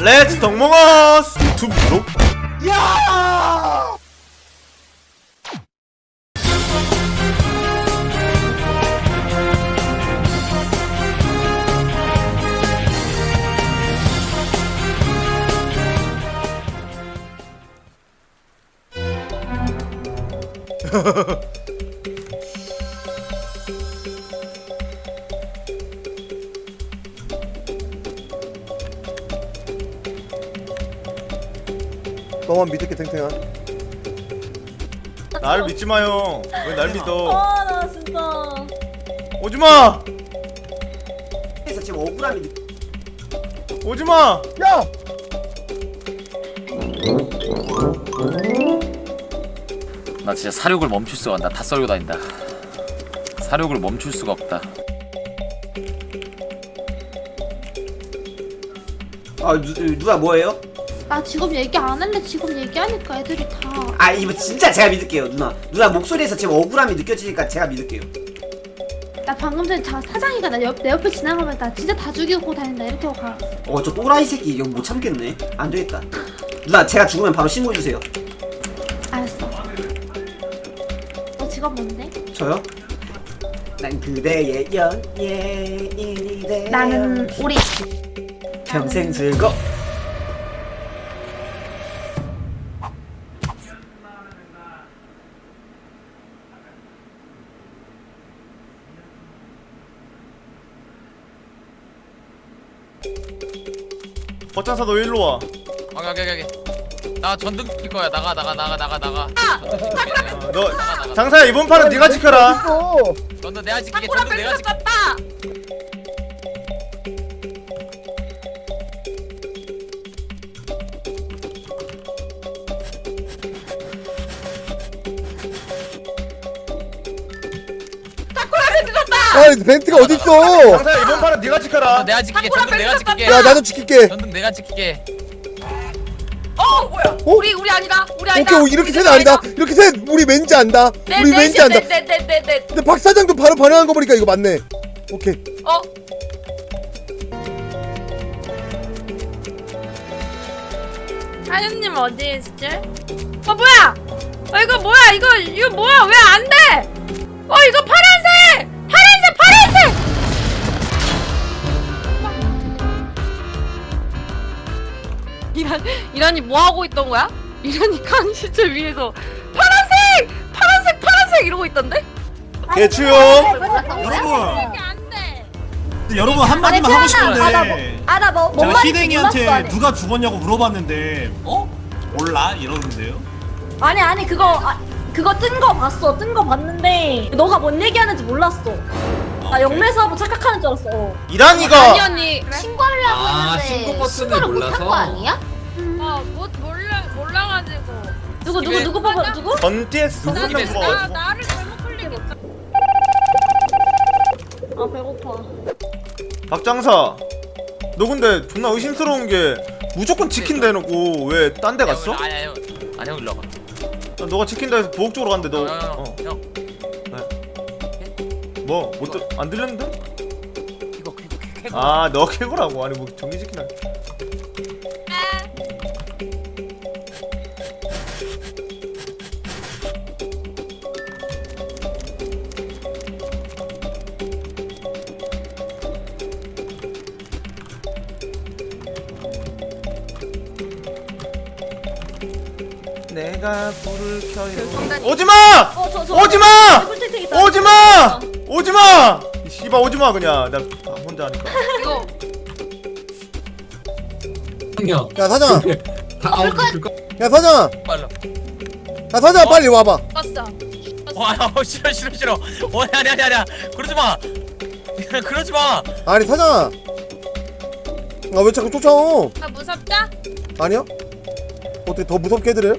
렛츠 덕몽어스 유튜브 구독 너만 믿을게 탱탱아 나를 믿지 마요 왜 날 믿어 아나 진짜 오지 마 그래서 지금 억울함이 느- 오지 마 야! 나 진짜 사욕을 멈출 수가 없다. 다 썰고 다닌다. 사욕을 멈출 수가 없다. 아 누, 누가 뭐예요? 나 지금 얘기 안 할래. 지금 얘기하니까 애들이 다. 아 이거 진짜 제가 믿을게요 누나 누나 목소리에서 지금 억울함이 느껴지니까 제가 믿을게요 나 방금 전에 자, 사장이가 나 옆, 내 옆에 지나가면 나 진짜 다 죽이고 다닌다 이렇게 하고 가. 어 저 또라이 새끼 이거 못 참겠네 안 되겠다 누나 제가 죽으면 바로 신고해주세요 알았어. 너 직업 뭔데? 저요? 난 그대의 연예인이래 나는 우리 평생 즐거 버짠사 너 일로 와 오케이 오케이 오케이. 나 전등 킬 거야. 나가 나가 나가 나가 나가. 어, 너 장사야 이번 판은 네가 지켜라 전등 내가 지키게. 전등 내가 지킬게. 아니 벤트가 어딨어 장사야 이번 판은 네가 지켜라 전등 내가 지키게. 전등 내가 지킬게. 야 나도 지킬게 전등 내가 지킬게. 어 뭐야 어? 우리 우리 아니다 우리 아니다 오케이 오, 이렇게 셋 아니다 이렇게 셋 우리 왠지 안다 우리 왠지 안다 네네네네네 근데 박 사장도 바로 반응한 거 보니까 이거 맞네 오케이 어 하윤님 어디 있지? 어 뭐야? 어 이거 뭐야? 이거 이거 뭐야? 왜 안 돼? 어 이거 파란 이란 이란이 뭐 하고 있던 거야? 이란이 칸시체 위에서 파란색! 파란색! 파란색 이러고 있던데? 개추용 여러분 안 돼. 여러분 한마디만 하고 싶은데 아나뭐 제가 희댕이한테 누가 죽었냐고 물어봤는데 어? 몰라 이러는데요 아니 아니 그거 아, 그거 뜬 거 봤어 뜬 거 봤는데 너가 뭔 얘기하는지 몰랐어 나 영매사하고 착각하는 줄 알았어 어. 이란이가 아니 언니 신고하려고 아, 했는데 신고 버튼을 신고를 못한 몰라서? 거 아니야? 어못 몰라 몰라가지고 누구 누구 누구 봐봐 누구? 전티에스 누구 누구 입에서? 누구 나 나를 잘못 클릭했다. 아 배고파 박장사 너 근데 존나 의심스러운 게 무조건 지킨다 해놓고 왜 딴 데 갔어? 아니 아니 아니 형 일로 와봐. 아, 너가 지킨다 해서 부엌 쪽으로 갔는데 너 형, 어. 형, 형. 뭐? 못 들... 안 들렸는데? 이거 이거 이거. 아너 캐고라고 아니 뭐 정리 지키나 내가 불을 켜요 오지마! 어 저 저 오지 마! 꿀탱탱 있다 오지 마! 오지마! 이 씨발 오지마 그냥 나 혼자 하니까 이거 형야 사장아 다 아웃 그거 야 사장아 빨라. 야 사장아 빨리 와봐 껐어. 와 어, 싫어 싫어 싫어. 어 아니 아니 아니야. 그러지 마. 그러지 마. 아니 사장아 아 왜 자꾸 쫓아오 나 무섭다? 아니야? 어떻게 더 무섭게 해드려요?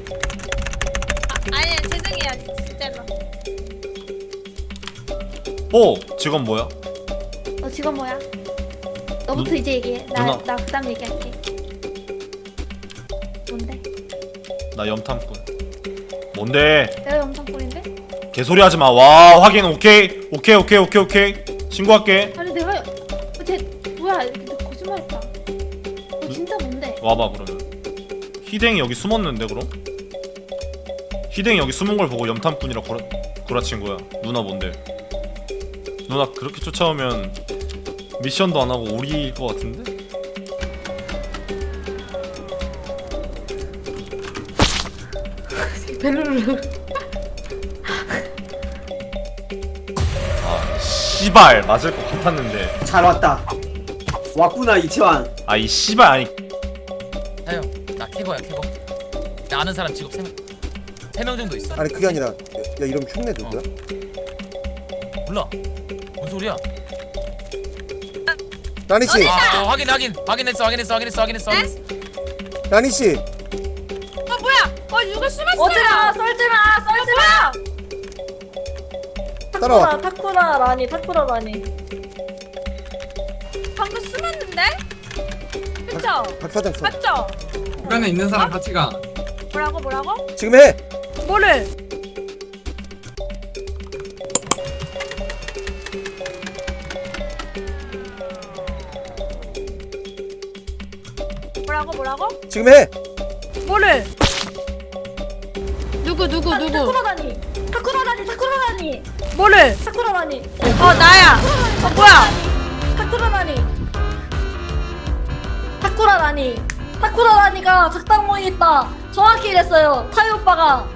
아, 아니 어? 직업 뭐야? 너 직업 뭐야? 너부터 이제 얘기해. 누나. 나나 그다음 얘기할게. 뭔데? 나 염탐꾼 뭔데? 내가 영상꾼인데? 개소리 하지 마. 와, 확인 오케이. 오케이, 오케이, 오케이, 오케이. 신고할게. 아니 내가 쟤 뭐야? 너 거짓말했다. 너 진짜 뭔데? 와봐 그러면 희댕이 여기 숨었는데 그럼? 희댕이 여기 숨은 걸 보고 염탐꾼이라 구라, 구라친 거야 누나 뭔데? 누나 그렇게 쫓아오면 미션도 안 하고 오리일 것 같은데? 아 씨발 맞을 것 같았는데. 잘 왔다. 왔구나 이채환. 아 이 씨발 아니. 타요 나 캐거야 캐거. 나 아는 사람 직업 3명. 3명 정도 있어. 아니 그게 아니라 야, 야 이러면 흉내 누구야? 몰라 뭔 소리야 나니 씨, 아, 어, 확인 확인 확인했어 확인했어 확인했어 확인했어 확인했어 나니 씨, 어 뭐야? 어 누가 숨었어요? 어지마 썰지마 썰지마 따라와. 타쿠라 라니 타쿠라 라니 방금 숨었는데? 그쵸? 박 사장 쳐. 맞죠? 주변에 있는 사람 같이 가. 뭐라고 뭐라고? 지금 해. 뭐를? 뭐라고 뭐라고? 지금 해. 뭐를? 누구 누구 누구? 타쿠라 라니 타쿠라 라니 타쿠라 라니 뭐를? 타쿠라 라니 어 나야. 어 뭐야? 라니 타쿠라 라니가 작당 모임 있다 정확히 이랬어요 타이 오빠가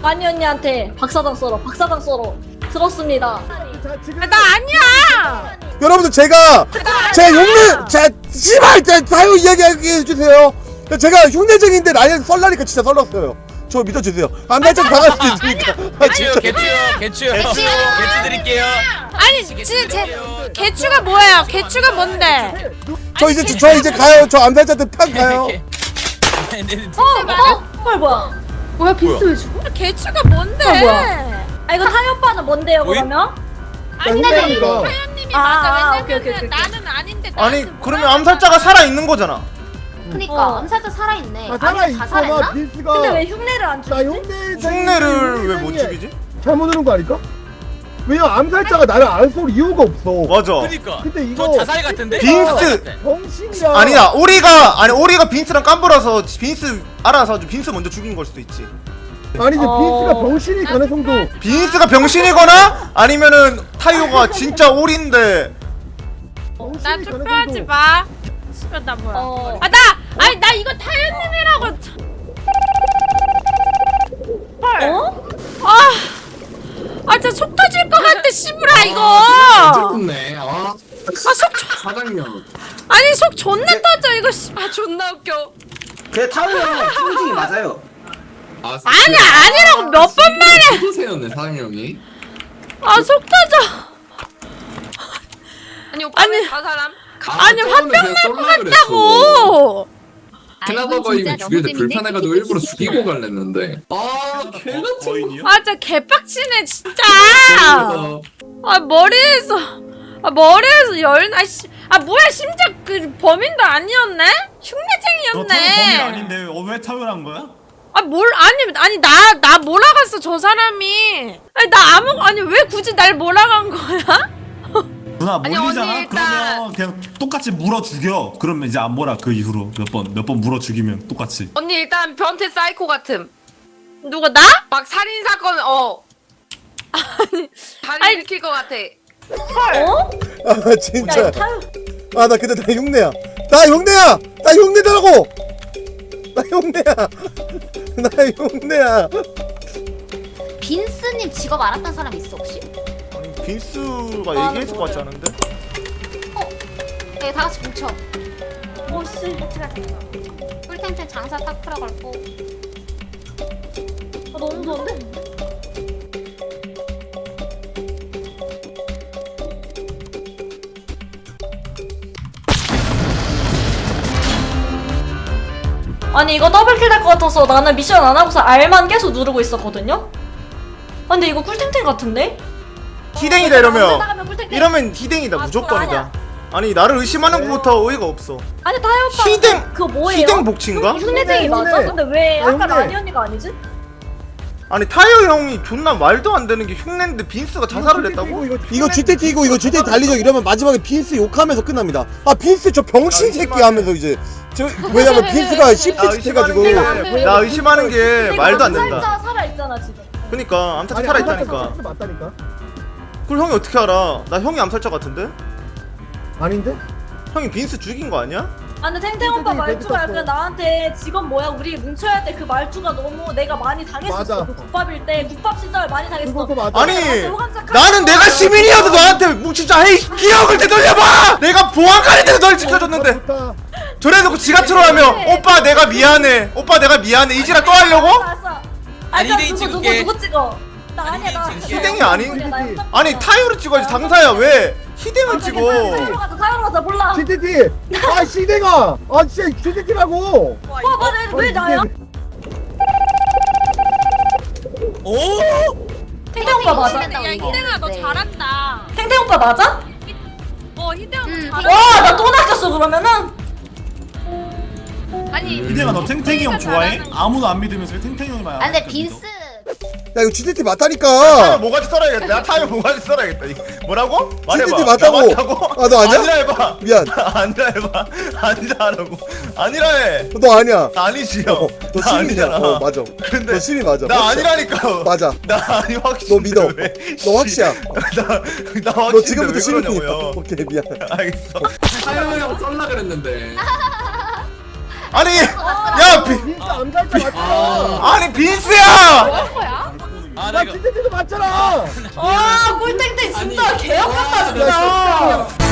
마니 언니한테 박사장 쏘러 박사장 쏘러 들었습니다 아, 나 아니야. 여러분들 제가 제 흉내, 제 씨발 제 사유 이야기하게 해주세요. 제가 흉내쟁인데 라이언 썰라니까 진짜 썰렀어요. 저 믿어주세요. 안 날짝 당할 수도 있으니까. 아, 개추요 진짜. 개추요 개추요 개추 드릴게요 아니 지금 제 개추가 뭐예요? 개추가 뭔데? 저 이제 저 이제 가요. 저 암살자들 편 가요. 어? 어? 헐 뭐야 뭐야 빈스 왜 죽어? 개추가 뭔데? 어, 뭐야? 아 이거 타이 오빠는 뭔데요 뭐임? 그러면? 아니 흉내쟁이가. 사연님이 아, 맞아. 아, 오케이, 왜냐면은 오케이, 오케이. 나는 아닌데. 아니 나한테 그러면 뭐라고 암살자가 살아 있는 거잖아 그니까 어. 암살자 살아있네. 아, 살아 아니면 자살했나? 있거나 빈스가 근데 왜 흉내를 안 나 주지? 흉내 흉내를 왜 못 죽이지? 잘못 누른 거 아닐까? 왜냐 암살자가 나를 안 쏠 이유가 없어. 맞아 그니까 근데 저 이거 자살 같은데? 빈스! 정신이야. 아니다 오리가 아니 오리가 빈스랑 깜불어서 빈스 알아서 빈스 먼저 죽인 걸 수도 있지 아니 이제 어. 빈스가 병신일 가능성도. 빈스가 병신이거나 아니면은 타이오가 진짜 오리인데 나 병신일 투표하지 가능성도. 마. 씨발 나 뭐야? 어. 아 나 아니 나 이거 타연님이라고. 어? 아. 아, 진짜 속 터질 것 같아, 씨부라, 이거! 어쨌네. 아, 아, 속, 조- 사장님. 아니, 속 존나 터져, 이거, 씨. 아, 존나 웃겨. 제 타요 형 흉증이 맞아요 아, 아니, 아니라고 몇 번 말해! 누구세요네 사장님이? 아, 속 터져. 아니 오빠 아니, 저 사람 아니, 화병 날것 같다고! 캐나다바임이 죽일 때 불편해가지고 일부러 죽이고 갈랬는데. 아, 개같은 거인이요? 아, 진짜 개빡치네, 진짜! 거. 아, 머리에서, 아, 머리에서 열, 아, 씨. 아, 뭐야, 심지어 그 범인도 아니었네? 너 타요 범인 흉내쟁이였네. 아닌데 어, 왜 타요란 거야? 아, 뭘, 아니, 아니, 나, 나 몰아갔어, 저 사람이. 아니, 나 아무, 아니, 왜 굳이 날 몰아간 거야? 누나 아니, 몰리잖아. 언니 일단- 그러면 그냥 똑같이 물어 죽여. 그러면 이제 안 몰아 그 이후로 몇 번 몇 번 물어 죽이면 똑같이. 언니 일단 변태 사이코 같음 누가, 나? 막 살인 사건 어 아니 다리 아니- 일으킬 것 같아 어? 아야 진짜. 아 나 근데 나 흉내야. 나 흉내야. 나 흉내더라고. 나 흉내야. 나 흉내야. 빈스님 직업 알았던 사람 있어 혹시? 아니 빈스가 얘기했을 것 같지 않은데? 네, 다 같이 뭉쳐. 오씨 꿀탱탱 장사 타쿠라 걸고. 아, 너무 좋은데? 아니 이거 더블킬 될 것 같아서 나는 미션 안 하고서 R만 계속 누르고 있었거든요? 아 근데 이거 꿀탱탱 같은데? 희댕이다 어, 이러면 나가면 꿀탱탱. 이러면 희댕이다 아, 무조건이다 아니 나를 의심하는 것부터 어이가 없어 아니 다혜 오빠 희댕- 그거 뭐예요? 희댕 복친가? 흉내쟁이 흉내, 맞아? 근데 왜 아, 아까. 라니 언니가 아니지? 아니 타이어 형이 존나 말도 안 되는 게 흉내인데 빈스가 자살을 했다고? 이거 GTT고 이거 GT 달리죠 이러면 마지막에 빈스 욕하면서 끝납니다. 아 빈스 저 병신 새끼 하면서 이제 저 왜냐면 빈스가 쉽게 해가지고 나 의심하는 게 말도 안 된다 암살자 살아 있잖아 지금 그니까 암살자 살아 있다니까 맞다니까 그걸 형이 어떻게 알아 나 형이 암살자 같은데? 아닌데? 형이 빈스 죽인 거 아니야? 아 근데 탱탱 오빠 말투가 약간 나한테 직업 뭐야? 우리 뭉쳐야 돼. 그 말투가 너무 내가 많이 당했었어. 맞아. 그 국밥일 때. 국밥 시절 많이 당했어. 맞아. 아니 나한테 나는 내가 시민이어도 너한테 뭉치자. 헤이 기억을 되돌려봐! 내가 보안관인데도 널 지켜줬는데. 좋다 저래놓고 지가 트롤하면 오빠 내가 미안해. 오빠 내가 미안해. 이지라 또 하려고? 알았어 아니 누구 누구 누구 찍어? 나 아니야 나 희댕이 아닌? 아니 찍어. 타이어를 찍어야지. 당사야 왜 히딩을 찍어. 타이로 가자 타이로 가자 몰라. CTT 아 시대가 아 진짜 CTT라고. 와 맞아 왜 나야? 탱탱 오빠 맞아? 야 희댕아 너 잘한다. 탱탱 오빠 맞아? 어 응. 너 잘한다. 와 나 또 낚였어 그러면은. 아니 희대가 너 탱탱이 형 좋아해? 아무도 안 믿으면서 왜 탱탱이 형이만 아 근데 빈스 야 이거 GTT 타이어 맞다니까. 뭐가지 써야겠다. 내가 타이어 뭐가지 써야겠다. 이거 뭐라고? 말해봐. GTT 맞다고. 야, 맞다고? 아, 너 아니야? 아니라 해봐. 미안. 아니라 해봐. 아니라 하라고. 아니라 해. 너 아니야. 아니지 어, 형너나 시민이야. 아니잖아. 어 맞아. 근데 너 시민 맞아. 나 아니라니까. 맞아. 나 아니 확신 너 믿어. 너 확실이야. 나나 너 확신인데 지금부터 그러냐고요. 오케이 미안. 알겠어. 타요 형 썰라 그랬는데. 아니 야 비, 빈스 암살자 맞잖아 아 아니 빈스야 나 GTT도 맞잖아. 와 꿀탱탱 진짜 개역같다 진짜